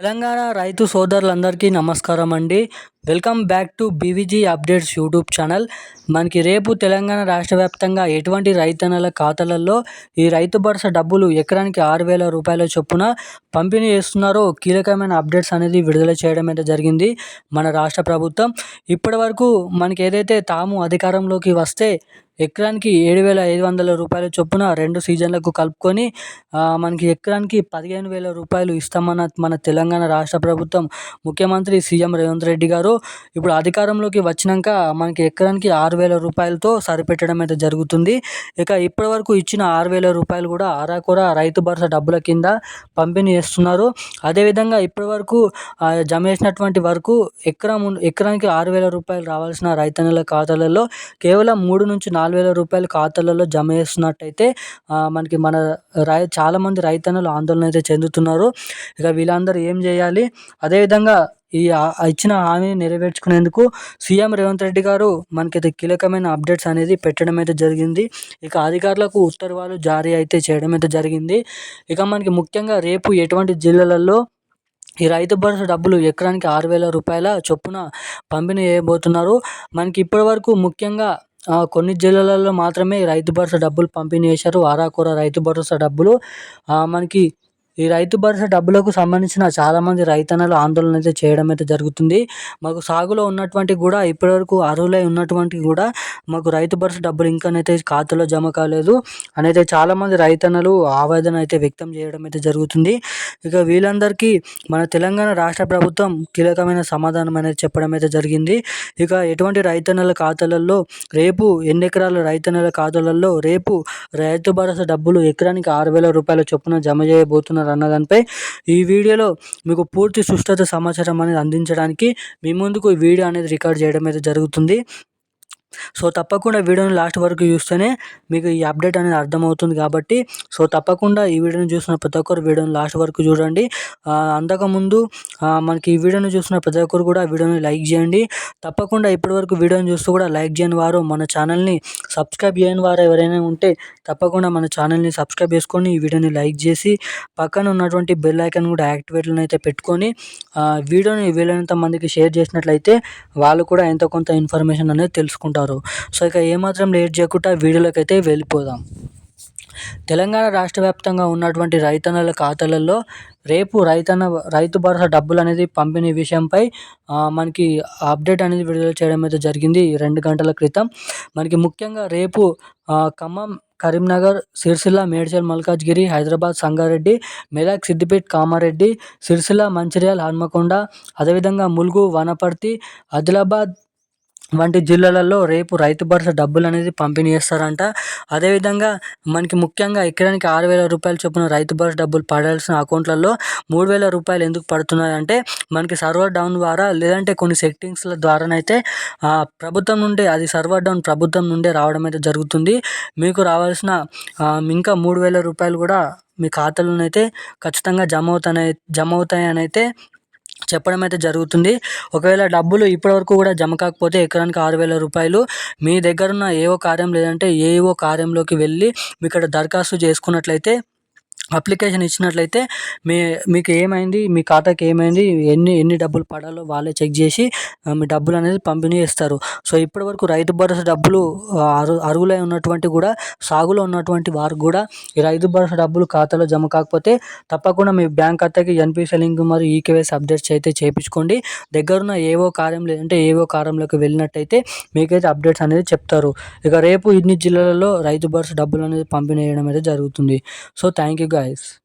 తెలంగాణ రైతు సోదరులందరికీ నమస్కారం అండి. Welcome back to BVG updates YouTube channel. మనకి రేపు తెలంగాణ రాష్ట్ర వ్యాప్తంగా ఎటువంటి రైతన్నల ఖాతాలలో ఈ రైతు భరోసా డబ్బులు ఎకరానికి ఆరు వేల రూపాయల చొప్పున పంపిణీ చేస్తున్నారో కీలకమైన అప్డేట్స్ అనేది విడుదల చేయడం అయితే జరిగింది మన రాష్ట్ర ప్రభుత్వం. ఇప్పటి వరకు మనకి ఏదైతే తాము అధికారంలోకి వస్తే ఎకరానికి ఏడు వేల ఐదు వందల రూపాయల చొప్పున రెండు సీజన్లకు కలుపుకొని మనకి ఎకరానికి పదిహేను వేల రూపాయలు ఇస్తామన్న మన తెలంగాణ రాష్ట్ర ప్రభుత్వం ముఖ్యమంత్రి సీఎం రేవంత్ రెడ్డి గారు ఇప్పుడు అధికారంలోకి వచ్చినాక మనకి ఎకరానికి ఆరు వేల రూపాయలతో సరిపెట్టడం అయితే జరుగుతుంది. ఇక ఇప్పటివరకు ఇచ్చిన ఆరు వేల రూపాయలు కూడా అరాకొర రైతు భరోసా డబ్బుల కింద పంపిణీ చేస్తున్నారు. అదేవిధంగా ఇప్పటివరకు జమ చేసినటువంటి వరకు ఎకరం ఎకరానికి ఆరు వేల రూపాయలు రావాల్సిన రైతన్నల ఖాతాలలో కేవలం మూడు నుంచి నాలుగు నాలుగు వేల రూపాయలు ఖాతాలలో జమ చేస్తున్నట్టయితే మనకి మన రై చాలామంది రైతన్నలు ఆందోళన అయితే చెందుతున్నారు. ఇక వీళ్ళందరూ ఏం చేయాలి? అదేవిధంగా ఈ ఇచ్చిన హామీని నెరవేర్చుకునేందుకు సీఎం రేవంత్ రెడ్డి గారు మనకైతే కీలకమైన అప్డేట్స్ అనేది పెట్టడం అయితే జరిగింది. ఇక అధికారులకు ఉత్తర్వులు జారీ అయితే చేయడం అయితే జరిగింది. ఇక మనకి ముఖ్యంగా రేపు ఎటువంటి జిల్లాలలో ఈ రైతు భరోసా డబ్బులు ఎకరానికి ఆరు వేల రూపాయల చొప్పున పంపిణీ చేయబోతున్నారు. మనకి ఇప్పటి వరకు ముఖ్యంగా కొన్ని జిల్లాలలో మాత్రమే రైతు భరోసా డబ్బులు పంపిణీ చేశారు. ఆరాకూర రైతు భరోసా డబ్బులు. మనకి ఈ రైతు భరోసా డబ్బులకు సంబంధించిన చాలామంది రైతన్నలు ఆందోళన అయితే చేయడం అయితే జరుగుతుంది. మాకు సాగులో ఉన్నటువంటి కూడా ఇప్పటివరకు అర్హులై ఉన్నటువంటి కూడా మాకు రైతు భరోసా డబ్బులు ఇంకానైతే ఖాతాలో జమ కాలేదు. అనేది చాలామంది రైతన్నలు ఆవేదన అయితే వ్యక్తం చేయడం అయితే జరుగుతుంది. ఇక వీళ్ళందరికీ మన తెలంగాణ రాష్ట్ర ప్రభుత్వం కీలకమైన సమాధానం అనేది చెప్పడం అయితే జరిగింది. ఇక ఎటువంటి రైతన్నల ఖాతాలలో రేపు ఎన్ని ఎకరాల రైతన్నల ఖాతాలలో రేపు రైతు భరోసా డబ్బులు ఎకరానికి ఆరు వేల రూపాయల చొప్పున జమ చేయబోతున్నారు. చేస్తున్నారు అన్న దానిపై ఈ వీడియోలో మీకు పూర్తి సుష్టత సమాచారం అనేది అందించడానికి మీ ముందుకు ఈ వీడియో అనేది రికార్డ్ చేయడం అయితే జరుగుతుంది. సో తప్పకుండా వీడియోని లాస్ట్ వరకు చూస్తేనే మీకు ఈ అప్డేట్ అనేది అర్థమవుతుంది కాబట్టి సో తప్పకుండా ఈ వీడియోని చూసిన ప్రతి ఒక్కరు వీడియోని లాస్ట్ వరకు చూడండి. అంతకుముందు మనకి ఈ వీడియోని చూసిన ప్రతి ఒక్కరు కూడా వీడియోని లైక్ చేయండి. తప్పకుండా ఇప్పటివరకు వీడియోని చూస్తూ కూడా లైక్ చేయని వారు మన ఛానల్ని సబ్స్క్రైబ్ చేయని వారు ఎవరైనా ఉంటే తప్పకుండా మన ఛానల్ని సబ్స్క్రైబ్ చేసుకొని ఈ వీడియోని లైక్ చేసి పక్కన ఉన్నటువంటి బెల్ ఐకాన్ కూడా యాక్టివేట్లను అయితే పెట్టుకొని వీడియోని వీలైనంత మందికి షేర్ చేసినట్లయితే వాళ్ళు కూడా ఎంతో కొంత ఇన్ఫర్మేషన్ అనేది తెలుసుకుంటారు. ఉన్నారు సో ఇక ఏమాత్రం లేట్ చేయకుండా వీడియోలోకి అయితే వెళ్ళిపోదాం. తెలంగాణ రాష్ట్ర వ్యాప్తంగా ఉన్నటువంటి రైతన్నల ఖాతాలలో రేపు రైతన్న రైతు భరోసా డబ్బులు అనేది పంపిణీ విషయంపై మనకి అప్డేట్ అనేది విడుదల చేయడం అయితే జరిగింది రెండు గంటల క్రితం. మనకి ముఖ్యంగా రేపు ఖమ్మం కరీంనగర్ సిరిసిల్ల మేడ్చల్ మల్కాజ్గిరి హైదరాబాద్ సంగారెడ్డి మెదక్ సిద్దిపేట్ కామారెడ్డి సిరిసిల్ల మంచిర్యాల హన్మకొండ అదేవిధంగా ములుగు వనపర్తి ఆదిలాబాద్ వంటి జిల్లాలలో రేపు రైతు భరోసా డబ్బులు అనేది పంపిణీ చేస్తారంట. అదేవిధంగా మనకి ముఖ్యంగా ఎకరానికి ఆరు వేల రూపాయలు చొప్పున రైతు భరోసా డబ్బులు పడాల్సిన అకౌంట్లలో మూడు వేల రూపాయలు ఎందుకు పడుతున్నాయంటే మనకి సర్వర్ డౌన్ ద్వారా లేదంటే కొన్ని సెట్టింగ్స్ల ద్వారానైతే ప్రభుత్వం నుండి అది సర్వర్ డౌన్ ప్రభుత్వం నుండే రావడం అయితే జరుగుతుంది. మీకు రావాల్సిన ఇంకా మూడు వేల రూపాయలు కూడా మీ ఖాతాలోనైతే ఖచ్చితంగా జమ అవుతాయి జమ అవుతాయని అయితే చెప్పడం అయితే జరుగుతుంది. ఒకవేళ డబ్బులు ఇప్పటివరకు కూడా జమ కాకపోతే ఎకరానికి ఆరు వేల రూపాయలు. మీ దగ్గర ఉన్న ఏవో కార్యం లేదంటే ఏవో కార్యంలోకి వెళ్ళి మీ ఇక్కడ దరఖాస్తు చేసుకున్నట్లయితే అప్లికేషన్ ఇచ్చినట్లయితే మీ మీకు ఏమైంది మీ ఖాతాకి ఏమైంది ఎన్ని ఎన్ని డబ్బులు పడాలో వాళ్ళే చెక్ చేసి మీ డబ్బులు అనేది పంపిణీ చేస్తారు. సో ఇప్పటివరకు రైతు భరోసా డబ్బులు అరు అరువులై ఉన్నటువంటి కూడా సాగులో ఉన్నటువంటి వారు కూడా ఈ రైతు భరోసా డబ్బులు ఖాతాలో జమ కాకపోతే తప్పకుండా మీ బ్యాంక్ ఖాతాకి ఎన్పిసి లింక్ మరియు ఈకేవైస్ అప్డేట్స్ అయితే చేయించుకోండి. దగ్గరున్న ఏవో కార్యం లేదంటే ఏవో కార్యంలోకి వెళ్ళినట్టయితే మీకైతే అప్డేట్స్ అనేది చెప్తారు. ఇక రేపు ఇన్ని జిల్లాలలో రైతు భరోసా డబ్బులు అనేది పంపిణీ చేయడం అయితే జరుగుతుంది. So thank you guys.